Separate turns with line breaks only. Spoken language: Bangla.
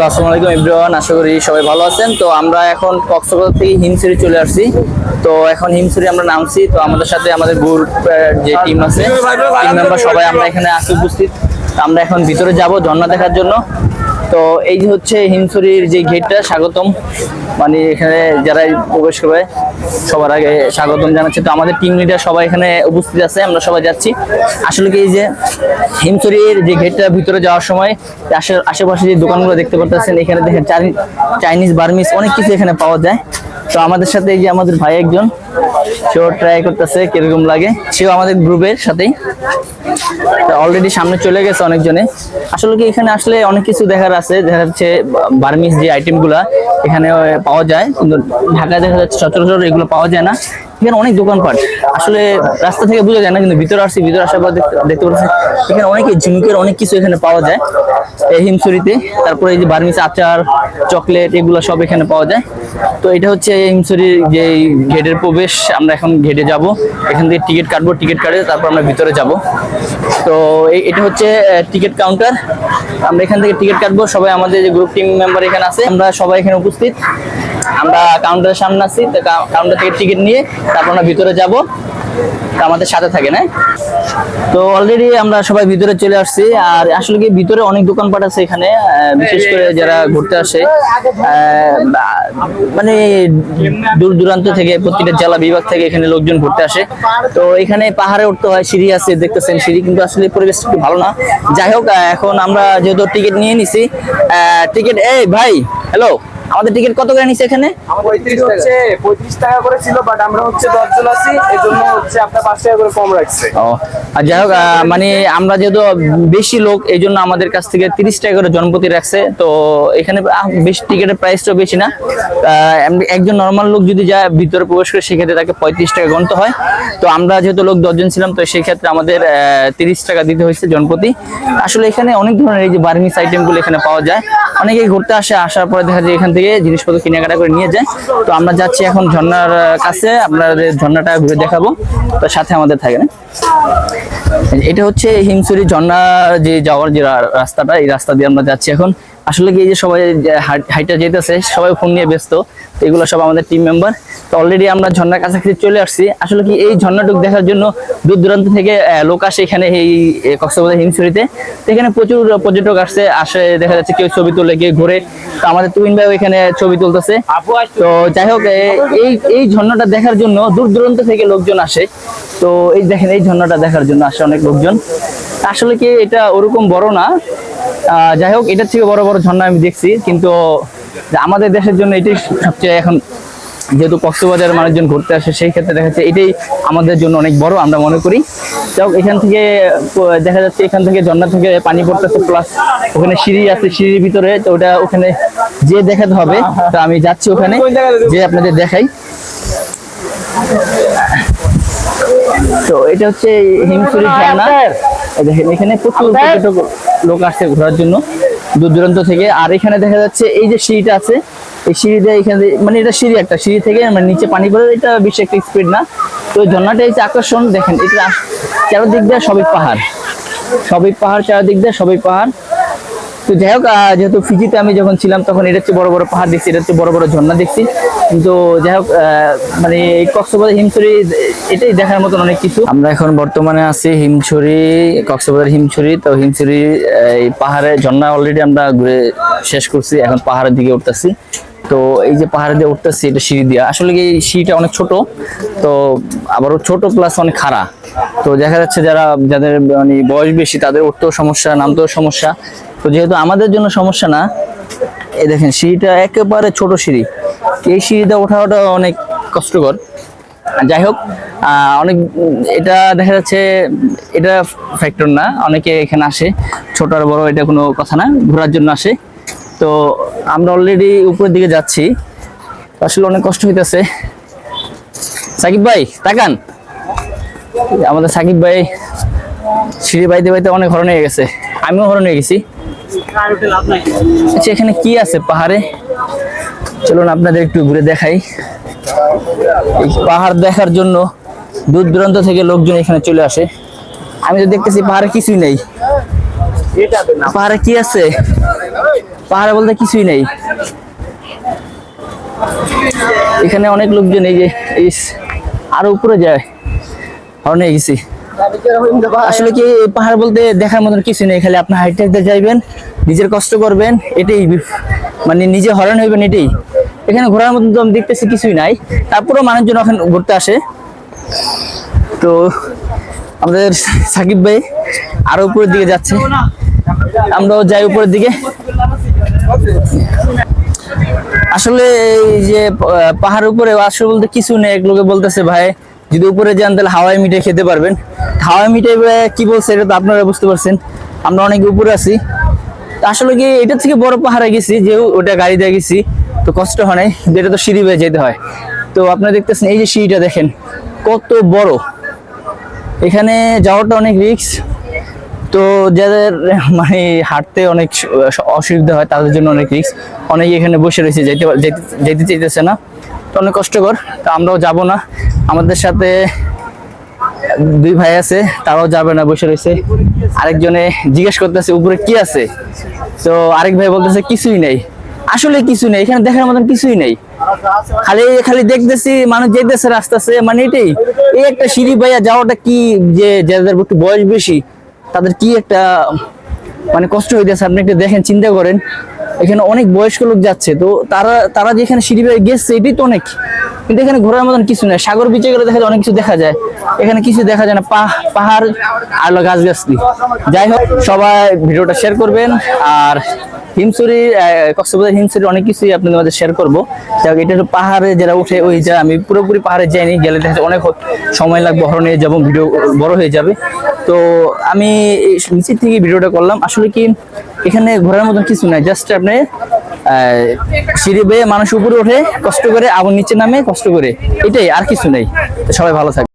হ্যালো, আসসালামু আলাইকুম এভরিওয়ান, আশা করি সবাই ভালো আছেন। তো আমরা এখন কক্সবাজার থেকে হিমসুরি চলে আসছি। তো এখন হিমসুরি আমরা নামছি, তো আমাদের সাথে আমাদের গ্রুপ যে টিম আছে টিম মেম্বার সবাই আমরা এখানে আসি উপস্থিত। আমরা এখন ভিতরে যাব ঝর্ণা দেখার জন্য। তো এই যে হচ্ছে হিমসুরির যে গেটটা, স্বাগতম। মানে এখানে যারা প্রবেশ করবে, সবার আগে স্বাগতম জানাচ্ছি। তো আমাদের টিম লিডার সবাই এখানে উপস্থিত আছে, আমরা সবাই যাচ্ছি। আসলে কি এই যে হিমচুরির যে গেটটা ভিতরে যাওয়ার সময় আশে- আশেপাশে যে দোকানগুলো দেখতে পাচ্ছেন এখানে দেখেন চাইনি- চাইনিজ বার্মিস অনেক কিছু এখানে পাওয়া যায়। তো আমাদের সাথে এই যে আমাদের ভাই একজন সেও ট্রাই করতেছে, কীরকম লাগে। সেও আমাদের গ্রুপের সাথেই। অলরেডি সামনে চলে গেছে অনেকজনে। আসলে কি এখানে আসলে অনেক কিছু দেখার আছে। দেখা যাচ্ছে বার্মিস যে আইটেমগুলা এখানে পাওয়া যায়। কিন্তু ঢাকায় দেখা যাচ্ছে সচরাচর এগুলো পাওয়া যায় না। এখানে অনেক দোকানপাট। আসলে রাস্তা থেকে বোঝা যায় না, কিন্তু ভিতরে আসছি, ভিতরে আসার পর দেখতে- পাচ্ছি এখানে অনেক ঝিনুকের অনেক কিছু এখানে পাওয়া যায়। এই হিমসুরিতে তারপরে এই যে বার্মিস আচার, চকলেট, এগুলো সব এখানে পাওয়া যায়। তো এটা হচ্ছে হিমসুরির যে গেটের প্রবেশ আমরা এখন ঘেটে যাব। এখান থেকে টিকিট কাটবো টিকিট কাটে তারপর আমরা ভিতরে যাব। তো এটা হচ্ছে টিকিট কাউন্টার আমরা এখান থেকে টিকিট কাটবো, সবাই আমাদের যে গ্রুপ টিম মেম্বার এখানে আছে, আমরা সবাই এখানে উপস্থিত। আমরা কাউন্টারের সামনে আছি কাউন্টার থেকে টিকিট নিয়ে তারপর আমরা ভিতরে যাব। আমাদের সাথে থাকে না তো অলরেডি আমরা সবাই ভিতরে চলে আসছি, আর আসলে কি ভিতরে অনেক দোকানপাট আছে এখানে বিশেষ করে যারা ঘুরতে আসে মানে দূর দূরান্ত থেকে, প্রতিটা জেলা বিভাগ থেকে এখানে লোকজন ঘুরতে আসে। তো এখানে পাহাড়ে উঠতে হয়, সিঁড়ি আছে, দেখতেছেন সিঁড়ি, কিন্তু আসলে পরিবেশ একটু ভালো না। যাই হোক এখন আমরা যেহেতু টিকিট নিয়ে নিছি টিকিট এই ভাই হ্যালো আমাদের টিকিট কত করে নিছে এখানে?
পঁয়ত্রিশ হচ্ছে পঁয়ত্রিশ টাকা করে ছিল বাট আমরা হচ্ছে দশজন আছি এই জন্য হচ্ছে আপনার পাঁচ টাকা করে কম রাখছে।
ও আর যাই হোক মানে আমরা যেহেতু বেশি লোক এই জন্য আমাদের কাছ থেকে তিরিশ টাকা করে জনপ্রতি রাখছে। তো এখানে বেশি টিকিটের প্রাইসটাও বেশি না। একজন নর্মাল লোক যদি যায় ভিতরে প্রবেশ করে সেক্ষেত্রে তাকে পঁয়ত্রিশ টাকা গণতে হয়। তো আমরা যেহেতু লোক দশজন ছিলাম তো সেই ক্ষেত্রে আমাদের তিরিশ টাকা দিতে হয়েছে জনপ্রতি। আসলে এখানে অনেক ধরনের এই যে বার্মিস আইটেমগুলো এখানে পাওয়া যায়। অনেকেই ঘুরতে আসে আসার পরে দেখা যায় এখান থেকে জিনিসপত্র কেনাকাটা করে নিয়ে যায়। তো আমরা যাচ্ছি এখন ঝর্ণার কাছে, আপনাদের ঝর্ণাটা ঘুরে দেখাবো। তো সাথে আমাদের থাকে না এটা হচ্ছে হিমসুরি ঝর্ণার যে যাওয়ার যে রাস্তাটা, এই রাস্তা দিয়ে আমরা যাচ্ছি এখন। আসলে কি এই যে সবাই হাইটা যেতেছে সবাই ফোন নিয়ে ব্যস্ত তো এগুলো সব আমাদের টিম মেম্বার তো অলরেডি আমরা ঝর্ণার কাছাকাছি চলে আসছি। আসলে কি এই ঝর্ণাটুক দেখার জন্য দূর দূরান্ত থেকে লোক আসে এখানে এই কক্সবাজার হিমসুরিতে তো এখানে প্রচুর পর্যটক আসছে আসে দেখা যাচ্ছে কেউ ছবি তুলে কেউ ঘুরে। তো আমাদের তুমিন ভাই এখানে ছবি তুলতেছে। তো যাই হোক এই এই ঝর্ণাটা দেখার জন্য দূর দূরান্ত থেকে লোকজন আসে। তো এই দেখেন এই ঝর্ণাটা দেখার জন্য আসে অনেক লোকজন। আসলে কি এটা ওরকম বড় না যাই হোক এটার থেকে বড় বড় ঝর্ণা আমি দেখছি কিন্তু আমাদের দেশের জন্য এটাই সবচেয়ে এখন যেহেতু কক্সবাজারের মানুষজন ঘুরতে আসে সেই ক্ষেত্রে দেখা যাচ্ছে এটাই আমাদের জন্য অনেক বড় আমরা মনে করি। যাই এখান থেকে দেখা যাচ্ছে এখান থেকে ঝর্ণা থেকে পানি পড়তেছে প্লাস ওখানে সিঁড়ি আছে সিঁড়ির ভিতরে তো ওটা ওখানে যে দেখাতে হবে তো আমি যাচ্ছি ওখানে যে আপনাদের দেখাই। তো এটা হচ্ছে হিমসুরি ঝর্ণা। দেখেন এখানে প্রচুর পর্যটক লোক আসছে ঘোরার জন্য দূর দূরান্ত থেকে। আর এখানে দেখা যাচ্ছে এই যে সিঁড়িটা আছে, এই সিঁড়িটা এখানে মানে এটা সিঁড়ি একটা, সিঁড়ি থেকে মানে নিচে পানি পড়ে, এটা বেশি একটা স্পিড না। তো এই ঝর্ণাটা হচ্ছে আকর্ষণ, দেখেন এটা চারোদিক দিয়ে সবই পাহাড়। সবই পাহাড়, চারোদিক দিয়ে সবই পাহাড়। তো যাই হোক যেহেতু ফিজিতে আমি যখন ছিলাম, তখন এটা হচ্ছে বড় বড় পাহাড় দেখছি, এটা হচ্ছে বড় বড় ঝর্ণা দেখছি। কিন্তু যাই হোক মানে এই কক্সবাজার, হিমছড়ি, এটাই দেখার মতন অনেক কিছু। আমরা এখন বর্তমানে আছি হিমছড়ি, কক্সবাজার হিমছড়ি। তো হিমছড়ি, এই পাহাড়ে, ঝর্ণা অলরেডি আমরা ঘুরে শেষ করছি, এখন পাহাড়ের দিকে উঠতেছি। তো এই যে পাহাড়ে দিয়ে উঠতেছি, এটা সিঁড়ি দিয়া। আসলে কি সিঁড়িটা অনেক ছোট, তো আবারও ছোট প্লাস অনেক খাড়া। তো দেখা যাচ্ছে যারা, যাদের মানে বয়স বেশি, তাদের উঠতেও সমস্যা, নামতেও সমস্যা। তো যেহেতু আমাদের জন্য সমস্যা না, এই দেখেন সিঁড়িটা একেবারে ছোট সিঁড়ি। এই সিঁড়িতে ওঠা ওটা অনেক কষ্টকর। যাই হোক অনেক, এটা দেখা যাচ্ছে এটা ফ্যাক্টর না, অনেকে এখানে আসে, ছোট আর বড় এটা কোনো কথা না, ঘোরার জন্য আসে। তো আমরা অলরেডি উপরের দিকে যাচ্ছি। আসলে অনেক কষ্ট হইতেছে। সাকিব ভাই, তাকান। আমাদের সাকিব ভাই, সিঁড়ি বাইতে বাইতে অনেক হরণ হয়ে গেছে। আমিও হরণ হয়ে গেছি। আচ্ছা এখানে কি আছে পাহাড়ে? চলুন আপনাদের একটু ঘুরে দেখাই। পাহাড় দেখার জন্য দূর দূরান্ত থেকে লোকজন এখানে চলে আসে। আমি তো দেখতেছি পাহাড়ে কিছুই নেই। পাহাড়ে কি আছে? পাহাড়ে বলতে কিছুই নেই। এখানে অনেক লোকজন এই যে আরও উপরে যায়। হরণে গেছি আসলে কি পাহাড় বলতে দেখার মতন কিছু নেই খালি আপনি হাইটে হাইটে যাইবেন নিজের কষ্ট করবেন এটাই মানে নিজে হরণ হইবেন এটাই। এখানে ঘোরার মতন তো আমি দেখতেছি কিছুই নাই তারপরেও মানুষজন ওখানে ঘুরতে আসে। তো আমাদের সাকিব ভাই আরও উপরের দিকে যাচ্ছে। আমরাও যাই উপরের দিকে। আসলে এই যে আহ, পাহাড়ের উপরে আসলে বলতে কিছু নেই এক লোকে বলতেছে ভাই যদি উপরে যান তাহলে হাওয়াই মিঠাই খেতে পারবেন। মিঠাই ভাই কি বলছে এটা তো আপনারা বুঝতে পারছেন। আমরা অনেক উপরে আছি। আসলে কি এটা থেকে বড় পাহাড়ে গেছি যে ওটা গাড়ি দিয়ে গেছি, তো কষ্ট হয় নাই। এটা তো সিঁড়ি বেয়ে যেতে হয়। তো আপনারা দেখতেছেন এই যে সিঁড়িটা দেখেন, কত বড়। এখানে যাওয়াটা অনেক রিস্ক। তো যাদের মানে হাঁটতে অনেক অসুবিধা হয়, তাদের জন্য অনেক রিস্ক। অনেকে এখানে বসে রয়েছে যেতে- যেতে চাইতেছে না। তো অনেক কষ্টকর। তো আমরাও যাব না। আমাদের সাথে দুই ভাই আছে, তারাও যাবে না, বসে রয়েছে। আরেকজনে জিজ্ঞেস করতেছে, উপরে কি আছে? তো আরেক ভাই বলতেছে, কিছুই নেই। আসলে কিছু নেই, এখানে দেখার মতন কিছুই নেই। খালি খালি দেখতেছি, মানুষ যেতেছে, রাস্তাছে মানে এটাই। এই একটা সিঁড়ি বাইয়া যাওয়াটা কি যে, যাদের একটু বয়স বেশি, তাদের কি একটা মানে কষ্ট হইতেছে? আপনি একটু দেখেন, চিন্তা করেন। এখানে অনেক বয়স্ক লোক যাচ্ছে, তো তারা তারা যেখানে সিঁড়ি বেয়ে গেছে, এটাই তো অনেক। কিন্তু এখানে ঘোরার মতন কিছু নেই। সাগর বিচে গেলে দেখা যায় অনেক কিছু দেখা যায়। এখানে কিছু দেখা যায় না, পাহ- পাহাড় আর গাছ গাছলি যাই হোক, সবাই ভিডিওটা শেয়ার করবেন। আর হিমসুরি কক্সবাজার হিমসুরি অনেক কিছুই আপনাদের মাঝে শেয়ার করব। এটা হলো পাহাড়ে যারা উঠে, ওই যা আমি পুরোপুরি পাহাড়ে যাইনি, গেলে দেখা অনেক সময় লাগবে হরণে যাব, ভিডিও বড় হয়ে যাবে। তো আমি নিচের থেকে ভিডিওটা করলাম। আসলে কি এখানে ঘোরার মতন কিছু নাই জাস্ট আপনি সিঁড়ি বেয়ে মানুষ উপরে ওঠে, কষ্ট করে আবার নিচে নামে, কষ্ট করে। এটাই, আর কিছু নেই। সবাই ভালো থাকবে